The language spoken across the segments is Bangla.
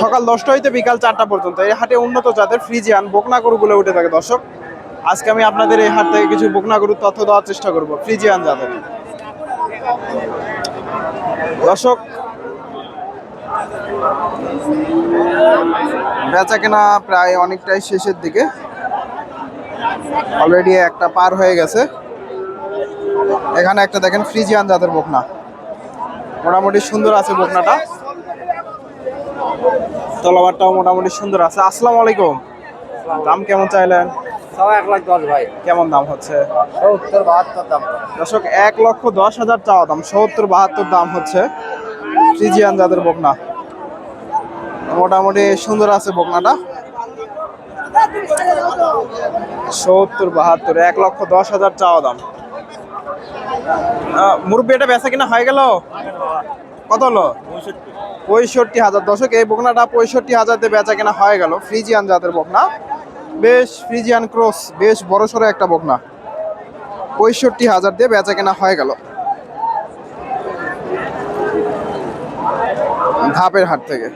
সকাল দশটা হইতে বিকাল চারটা পর্যন্ত। এই হাটে উন্নত জাতের ফ্রিজিয়ান বকনা গরুগুলো উঠে থাকে, দর্শক। আজকে আমি আপনাদের এই হাট থেকে কিছু বকনা গরুর তথ্য দেওয়ার চেষ্টা করব, ফ্রিজিয়ান জাতের। দর্শক বেচা কেনা প্রায় অনেকটাই শেষের দিকে। অলরেডি একটা পার হয়ে গেছে। এখানে একটা দেখেন ফ্রিজিয়ান জাতের বকনা। মোটামুটি সুন্দর আছে বকনাটা। তলাবারটাও মোটামুটি সুন্দর আছে। আসসালামু আলাইকুম। দাম কেমন চাইলেন? এক লাখ দশ ভাই। কেমন দাম হচ্ছে? সত্তর বাহাত্তর দাম। দর্শক এক লক্ষ দশ হাজার চাওয়া দাম। সত্তর বাহাত্তর দাম হচ্ছে। ফ্রিজিয়ান জাতের বকনা। মোটামুটি সুন্দর আছে বকনাটা। সত্তর বাহাত্তর এক লক্ষ দশ হাজার চাওয়া দাম। মুরব্বি এটা বেচা কিনা হয়ে গেল? কত হলো? পঁয়ষট্টি। হাজার। দশক এই বকনাটা পঁয়ষট্টি হাজার দিয়ে বেচা কেনা হয়ে গেল। ফ্রিজিয়ান জাতের বকনা। বেশ ফ্রিজিয়ান ক্রস, বেশ বড় সড়ো একটা বকনা। পঁয়ষট্টি হাজার দিয়ে বেচা কেনা হয়ে গেল। ধাপের হাট থেকে।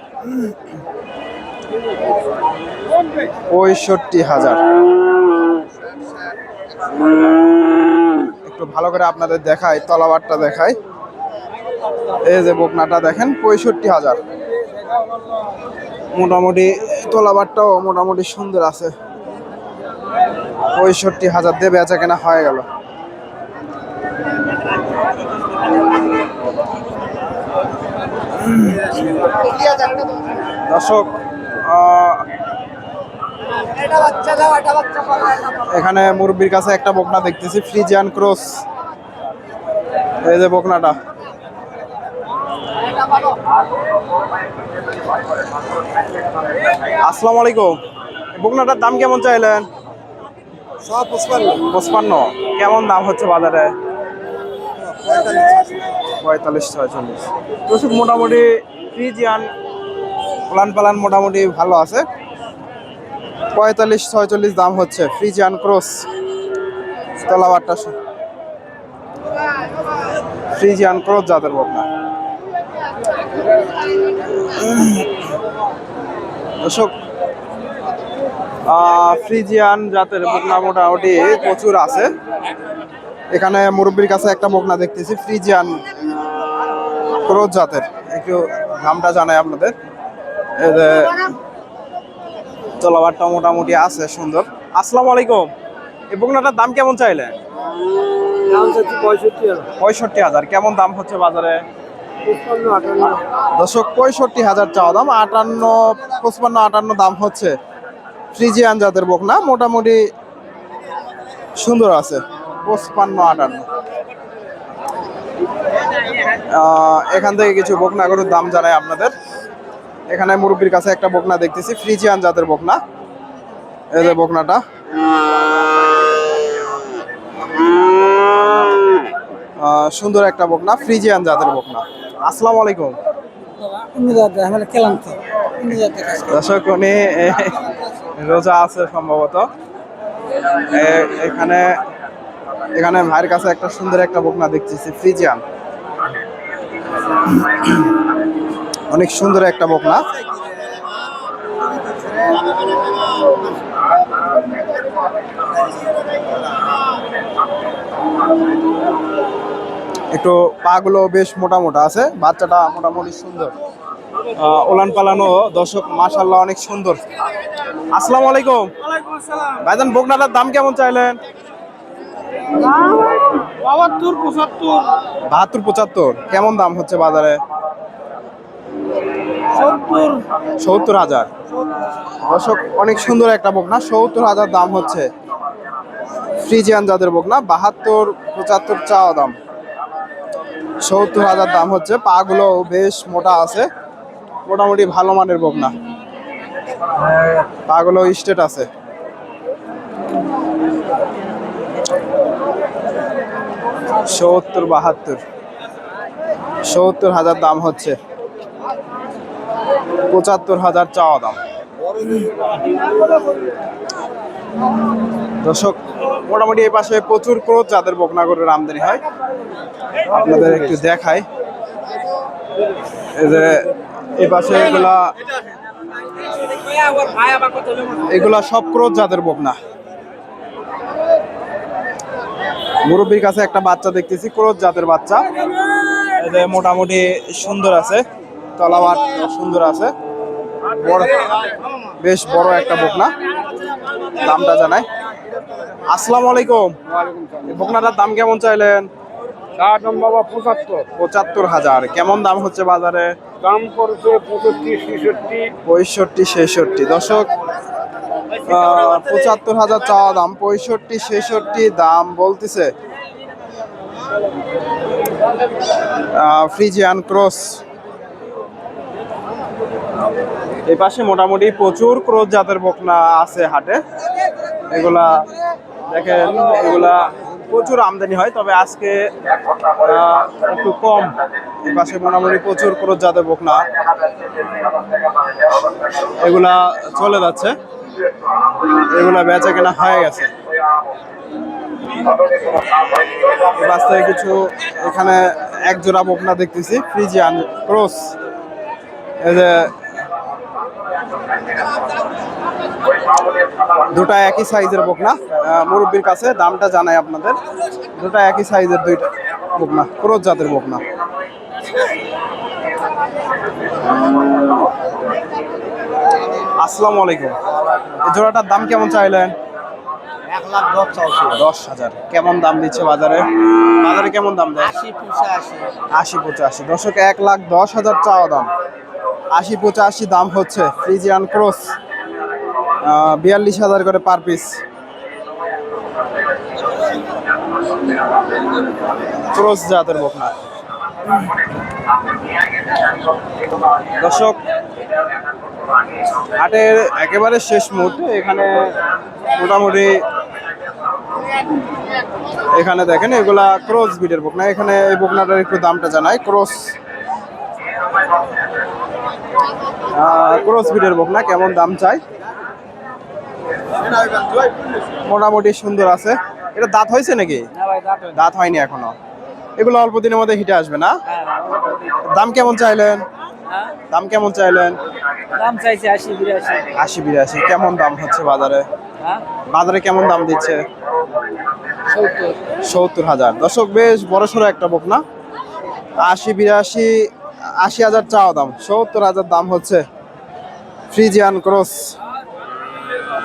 পঁয়ষট্টি হাজার। একটু ভালো করে আপনাদের দেখাই, তলাবারটা দেখাই। এই যে বকনাটা দেখেন, পঁয়ষট্টি হাজার। মোটামুটি তোলাবারটাও মোটামুটি সুন্দর আছে। পঁয়ষট্টি হাজার দিয়ে বেচা কেনা হয়ে গেল। দর্শক এখানে মুরব্বির কাছে একটা বকনা দেখতেছি ফ্রিজিয়ান ক্রস এই যে বকনাটা। আসসালামু আলাইকুম। বকনাটার দাম কেমন চাইলেন? পঁচপান্ন। কেমন দাম হচ্ছে বাজারে? পঁয়তাল্লিশ ছয়চল্লিশ দর্শক মোটামুটি ফ্রিজিয়ান প্লান পালান মোটামুটি ভালো আছে। পঁয়তাল্লিশ ছয়চল্লিশ দাম হচ্ছে ফ্রিজিয়ান ক্রস। তলাবারটা ফ্রিজিয়ান ক্রস জাতের বকনা। দর্শক ফ্রিজিয়ান জাতের বকনা মোটামুটি প্রচুর আছে। এখানে মুরব্বীর কাছে একটা বকনা দেখতেছি ফ্রিজিয়ান ক্রোজ জাতের। একটু নামটা জানাই আপনাদের। চলাবারটা মোটামুটি আছে সুন্দর। আসসালামু আলাইকুম। এই বকনাটার দাম কেমন চাইলে? পঁয়ষট্টি হাজার। কেমন দাম হচ্ছে বাজারে? দর্শক, পঁয়ষট্টি হাজার চাওয়া দাম, আটান্ন, পঁচপান্ন, আটান্ন দাম হচ্ছে ফ্রিজিয়ান জাতের বকনা, মোটামুটি সুন্দর আছে, পঁচপান্ন, আটান্ন। এখান থেকে কিছু বকনা গরুর দাম জানাই আপনাদের। এখানে মুরব্বীর কাছে একটা বকনা দেখতেছি, ফ্রিজিয়ান জাতের বকনা। যে বকনাটা। সুন্দর একটা বকনা, ফ্রিজিয়ান জাতের বকনা। আসসালামু আলাইকুম। দর্শক উনি রোজা আছে সম্ভবত। এখানে এখানে ভাইয়ের কাছে একটা সুন্দর একটা বকনা দেখতেছি ফ্রিজিয়ান। অনেক সুন্দর একটা বকনা। একটু পাগুলো বেশ মোটা মোটা আছে বাচ্চাটা মোটামুটি সুন্দর। ওলান পালানো দর্শক মাশাল্লাহ অনেক সুন্দর। আসসালামু আলাইকুম। ভাইজান বকনাটার দাম কেমন চাইলেন? বাহাত্তর পঁচাত্তর। বাহাত্তর পঁচাত্তর। কেমন দাম হচ্ছে বাজারে? সত্তর হাজার। দর্শক অনেক সুন্দর একটা বকনা সত্তর হাজার দাম হচ্ছে। ফ্রিজিয়ান জাতের বকনা বাহাত্তর পঁচাত্তর চাওয়া দাম। সত্তর হাজার দাম হচ্ছে। পাগুলো বেশ মোটা আছে। মোটামুটি ভালো মানের বকনা। পাগুলো স্টেট আছে। সত্তর বাহাত্তর। সত্তর হাজার দাম হচ্ছে। পঁচাত্তর হাজার চাওয়া দাম। দর্শক, মোটামুটি এই পাশে প্রচুর ক্রোধ যাদের বকনাগরের আমদানি হয়। আপনাদের একটু দেখাই। এই যে, এই পাশে এগুলা এগুলা সব ক্রোধ যাদের বকনা। মুরব্বীর কাছে একটা বাচ্চা দেখতেছি ক্রোধ জাতের বাচ্চা। এই যে, মোটামুটি সুন্দর আছে, তলাবাট সুন্দর আছে। বড়, বেশ বড় একটা বকনা, দামটা জানাই। আসসালামু আলাইকুম। বকনাটার দাম কেমন চাইলেন? ষাট বাবা পঁচাত্তর। পঁচাত্তর হাজার। কেমন দাম হচ্ছে বাজারে? দাম পড়ছে পঁয়ষট্টি ছেষট্টি। পঁয়ষট্টি ছেষট্টি। দশক পঁচাত্তর হাজার চাওয়া দাম পঁয়ষট্টি ছেষট্টি দাম বলতেছে ফ্রিজিয়ান ক্রস। এই পাশে মোটামুটি প্রচুর ক্রোজ জাতের বকনা আছে হাটে। এগুলা দেখেন এগুলা প্রচুর আমদানি হয়, তবে আজকে একটু কম। পাশে মোটামুটি প্রচুর ক্রোজ জাতের বকনা। এগুলা চলে যাচ্ছে। এগুলা বেচা কেনা হয়ে গেছে। থেকে কিছু এখানে এক জোড়া বকনা দেখতেছি, ফ্রিজিয়ান ক্রস। এই যে দুটা একই সাইজের বকনা। মুরব্বির কাছে দামটা জানাই আপনাদের। দুটা একই সাইজের দুইটা বকনা ক্রস জাতের বকনা। আসসালামু আলাইকুম। এই জোড়াটার দাম কেমন চাইলেন? এক লাখ দশ হাজার। কেমন দাম দিচ্ছে বাজারে? বাজারে কেমন দাম দেয়? আশি পঁচাশি। আশি পঁচাশি। দশক এক লাখ দশ হাজার চাওয়া দাম। আশি পঁচাশি দাম হচ্ছে ফ্রিজিয়ান ক্রস বিয়াল্লিশ হাজার করে পার পিস। ক্রস জাতের বকনা। দর্শক, হাটের একেবারে শেষ মুহূর্তে এখানে মোটামুটি এখানে দেখেন এগুলা ক্রস বিটের বকনা। এখানে এই বকনাটার একটু দামটা জানাই। ক্রস ক্রস বিটের বকনা কেমন দাম চাই? মোটামুটি সুন্দর আছে। এটা দাঁত হয়েছে নাকি? দাঁত হয়নি। এখনও। এগুলো অল্প দিনের মধ্যে হিটে আসবে না? দাম কেমন চাইলেন? দাম কেমন চাইলেন? দাম চাইছে আশি বিরাশি। আশি বিরাশি। কেমন দাম হচ্ছে বাজারে? হ্যাঁ? বাজারে কেমন দাম দিচ্ছে? সত্তর। হাজার। দর্শক বেশ বড় সড়ো একটা বকনা। আশি বিরাশি আশি হাজার চাওয়া দাম সত্তর হাজার দাম হচ্ছে ফ্রিজিয়ান ক্রস।